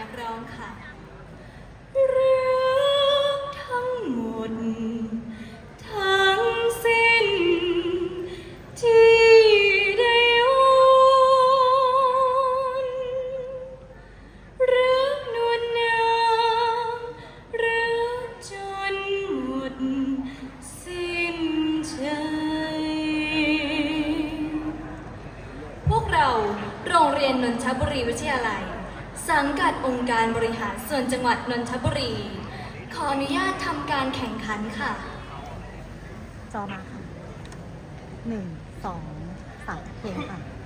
นักร้องค่ะรักทั้งหมด ทั้งสิ้นที่ได้โอนรักนวลนางรักจนหมด สิ้นใจ พวกเราโรงเรียนนนทบุรีวิทยาลัย สังกัดองค์การบริหารส่วนจังหวัดนนทบุรี ขออนุญาตทำการแข่งขันค่ะ จอมาค่ะหนึ่งสองสามเพลงค่ะ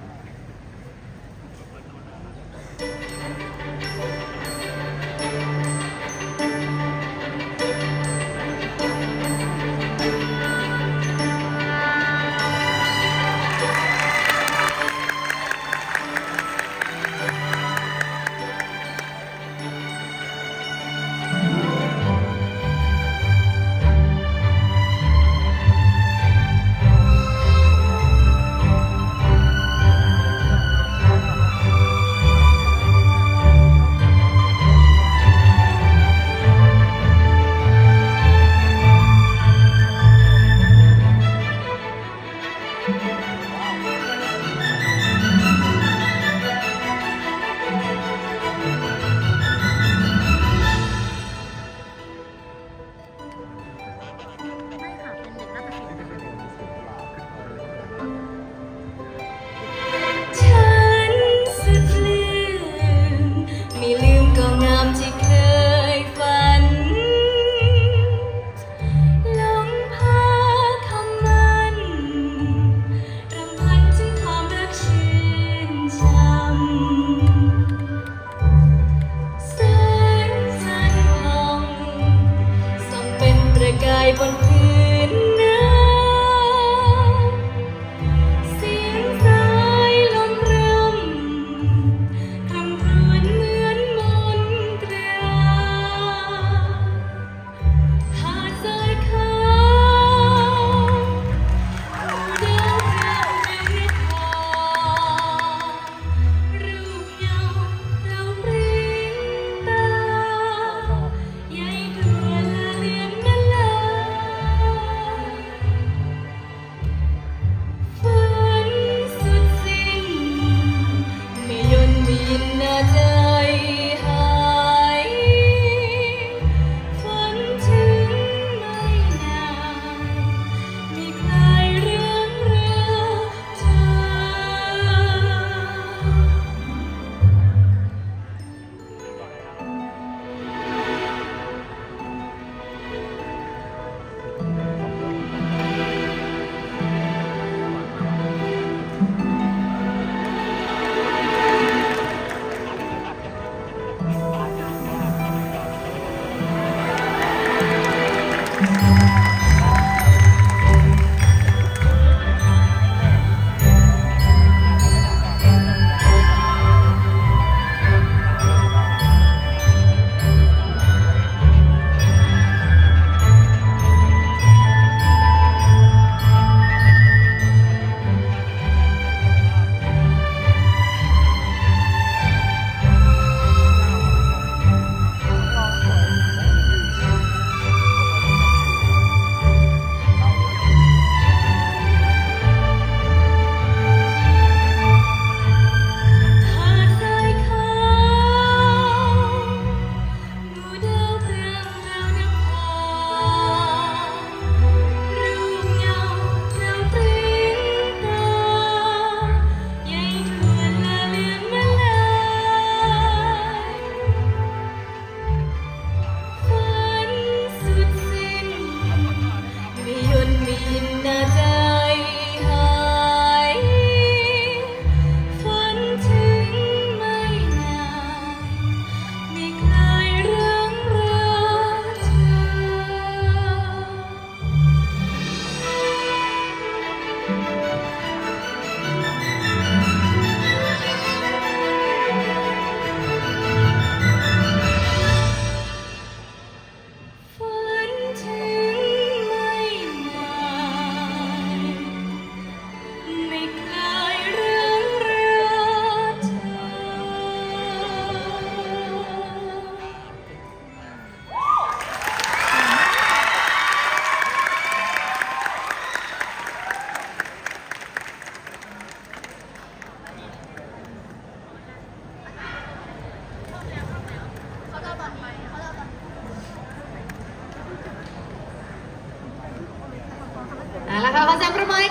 หา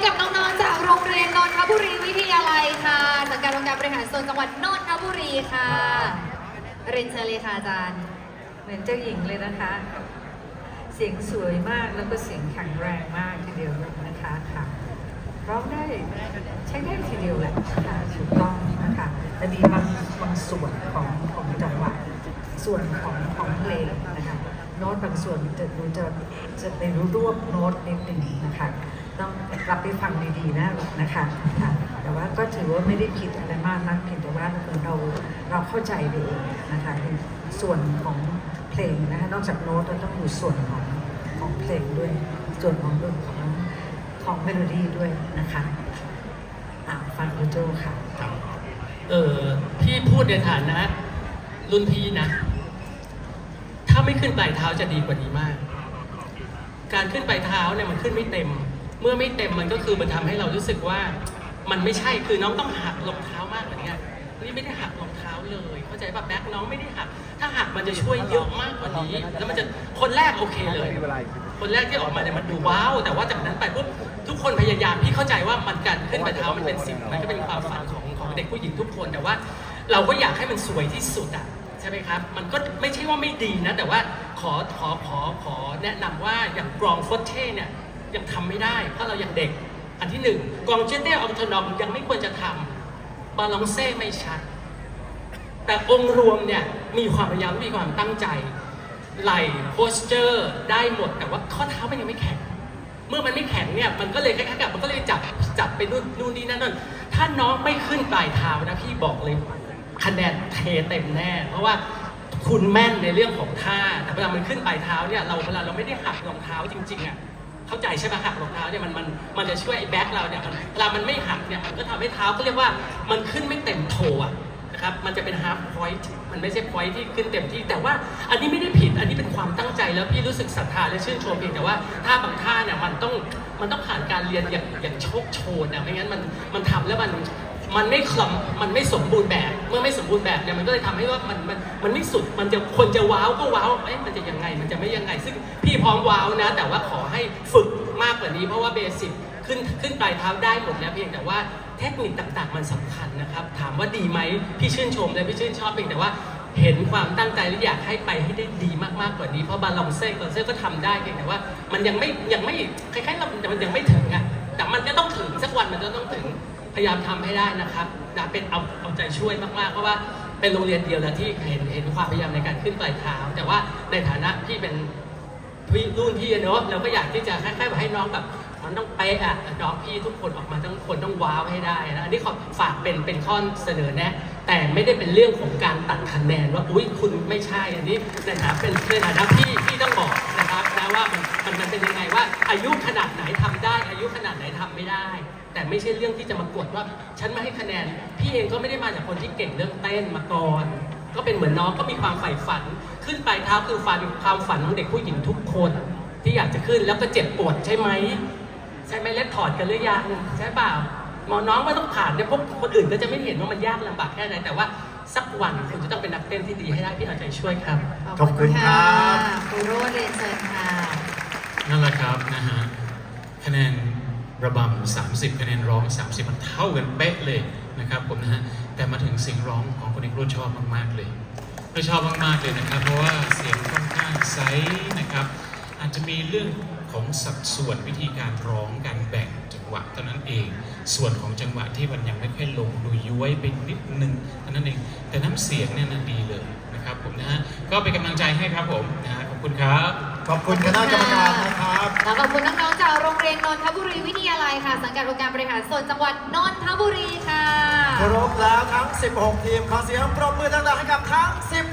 กับน้องๆจากโรงเรียนนนทบุรีวิทยาลัยค่ะ สังกัดองค์การบริหารส่วนจังหวัดนนทบุรีค่ะเรนเชญเลยค่ะอาจารย์ เหมือนเจ้าหญิงเลยนะคะ เสียงสวยมากแล้วก็เสียงแข็งแรงมากทีเดียวนะคะค่ะร้องได้ใช้ได้ทีเดียวแหละค่ะถูกต้องนะคะแต่มีบางบางส่วนของของจังหวะส่วนของของเพลงนะคะโน้ตบางส่วนจะดูจะจะไปรู้รวบโน้ตนิดหนึ่งนะคะ ต้องกลับไปฟังดีๆนะนะคะค่ะแต่ว่าก็ถือว่าไม่ได้ผิดอะไรมากนักเพียงแต่ว่าเราเราเข้าใจไปเองนะคะในส่วนของเพลงนะคะนอกจากโน้ตเราต้องดูส่วนของของเพลงด้วย ส่วนของเรื่องของของเมโลดี้ด้วยนะคะอ่าฟังคุณโจค่ะเออพี่พูดในฐานะ รุ่นพี่นะ ถ้าไม่ขึ้นปลายเท้าจะดีกว่านี้มาก การขึ้นปลายเท้าเนี่ยมันขึ้นไม่เต็ม เมื่อไม่เต็มมันก็คือมันทำให้เรารู้สึกว่า มันไม่ใช่คือน้องต้องหักรองเท้ามากกว่านี้นี่ไม่ได้หักรองเท้าเลย เข้าใจป่ะแบ็คน้องไม่ได้หัก ถ้าหักมันจะช่วยเยอะมากกว่านี้ แล้วมันจะคนแรกโอเคเลย คนแรกที่ออกมาเนี่ยมันดูว้าว แต่ว่าจากนั้นไปปุ๊บทุกคนพยายามพี่เข้าใจว่ามันการขึ้นไปเท้ามันเป็นสิ่งมันก็เป็นความฝันของของเด็กผู้หญิงทุกคนแต่ว่า เราก็อยากให้มันสวยที่สุดอะใช่ไหมครับ มันก็ไม่ใช่ว่าไม่ดีนะ แต่ว่าขอขอขอขอแนะนำว่าอย่างกรองฟอเท่เนี่ย ยังทำไม่ได้ เพราะเรายังเด็ก อันที่หนึ่งกองเจเต้อองทนอมยังไม่ควรจะทำบาลองเซ่ไม่ชัด แต่องค์รวมเนี่ยมีความพยายามมีความตั้งใจ ไหลโพสเจอร์ได้หมดแต่ว่าข้อเท้ามันยังไม่แข็ง เมื่อมันไม่แข็งเนี่ยมันก็เลยคล้ายๆกับมันก็เลยจับจับไปนู่นนู่นนี่นั่นนั่นถ้าน้องไม่ขึ้นปลายเท้านะพี่บอกเลยคะแนนเทเต็มแน่ เพราะว่าคุณแม่นในเรื่องของท่า แต่เวลามันขึ้นปลายเท้าเนี่ยเราเวลาเราไม่ได้หักรองเท้าจริงๆอะ เข้าใจใช่ไหมหักรองเท้าเนี่ยมันมันมันจะช่วยไอ้แบ็คเราเนี่ยเวลามันไม่หักเนี่ยมันก็ทำให้เท้าก็เรียกว่ามันขึ้นไม่เต็มโถอะนะครับมันจะเป็น half point มันไม่ใช่ point ที่ขึ้นเต็มที่ แต่ว่าอันนี้ไม่ได้ผิดอันนี้เป็นความตั้งใจแล้วพี่รู้สึกศรัทธาและชื่นชมเพียงแต่ว่าท่าบางท่าเนี่ยมันต้องมันต้องผ่านการเรียนอย่างอย่างโชคโชนนะไม่งั้นมันมันทำแล้วมัน มันไม่คลำมันไม่สมบูรณ์แบบ เมื่อไม่สมบูรณ์แบบเนี่ยมันก็เลยทำให้ว่ามันมันมันไม่สุด มันจะคนจะว้าวก็ว้าวเอ๊ะมันจะยังไงมันจะไม่ยังไง ซึ่งพี่พร้อมว้าวนะ แต่ว่าขอให้ฝึกมากกว่านี้เพราะว่าเบสิกขึ้นขึ้นปลายเท้าได้หมดแล้วเพียงแต่ว่าเทคนิคต่างๆ มันสำคัญนะครับ ถามว่าดีไหมพี่ชื่นชมและพี่ชื่นชอบเพียงแต่ว่าเห็นความตั้งใจและอยากให้ไปให้ได้ดีมากๆกว่านี้ เพราะบาลองเซ่บาลองเซ่ก็ทำได้เพียงแต่ว่า มันยังไม่ยังไม่คล้ายๆเราแต่มันยังไม่ถึงอะแต่มันจะต้องถึงสักวันมันจะต้องถึง พยายามทำให้ได้นะครับนะเป็นเอาเอาใจช่วยมากๆ เพราะว่าเป็นโรงเรียนเดียวแล้วที่เห็นเห็นความพยายามในการขึ้นปลายเท้าแต่ว่าในฐานะที่เป็นพี่รุ่นพี่เนอะเราก็อยากที่จะคล้ายๆแบบให้น้องแบบมันต้องเป๊ะอะน้องพี่ทุกคนออกมาทั้งคนต้องว้าวให้ได้นะอันนี้ขอฝากเป็นเป็นข้อเสนอแนะ แต่ไม่ได้เป็นเรื่องของการตัดคะแนนว่าอุ้ยคุณไม่ใช่อันนี้ในฐานะเป็นในฐานะพี่พี่ต้องบอกนะครับนะว่ามันมันมันเป็นยังไงว่าอายุขนาดไหนทำได้ อายุขนาดไหนทำไม่ได้ แต่ไม่ใช่เรื่องที่จะมากดว่า ฉันไม่ให้คะแนน พี่เองก็ไม่ได้มาจากคนที่เก่งเรื่องเต้นมาก่อน ก็เป็นเหมือนน้องก็มีความใฝ่ฝัน ขึ้นปลายเท้าคือฝันความฝันของเด็กผู้หญิงทุกคน ที่อยากจะขึ้นแล้วก็เจ็บปวดใช่ไหมใช่ไหมเล็ดถอดกันหรือยังใช่เปล่าหมอน้องไม่ต้องผ่านเนี่ยพวกคนอื่นก็จะไม่เห็นว่ามันยากลำบากแค่ไหนแต่ว่าสักวันคุณจะต้องเป็นนักเต้นที่ดีให้ได้พี่เอาใจช่วยครับ ขอบคุณครับครูโรจน์เรียนเชิญค่ะ นั่นแหละครับนะฮะคะแนน ระบำ 30 คะแนนร้อง 30 มันเท่ากันเป๊ะเลยนะครับผมนะฮะแต่มาถึงเสียงร้องของคนนี้รุ่นชอบมากๆเลยก็ชอบมากๆเลยนะครับ เพราะว่าเสียงค่อนข้างใสนะครับ อาจจะมีเรื่องของสัดส่วนวิธีการร้องการแบ่งจังหวะเท่านั้นเอง ส่วนของจังหวะที่มันยังไม่ค่อยลงดูย้วยไปนิดนึงเท่านั้นเองแต่น้ำเสียงเนี่ยนะดีเลย นะครับผมนะฮะก็เป็นกำลังใจให้ครับผมนะฮะขอบคุณครับ ขอบคุณคณะกรรมการนะครับ แล้วขอบคุณน้องๆจากโรงเรียนนนทบุรีวิทยาลัยค่ะ สังกัดองค์การบริหารส่วนจังหวัดนนทบุรีค่ะ ครบแล้วทั้ง 16 ทีมขอเสียงปรบมือดังๆให้กับทั้ง 10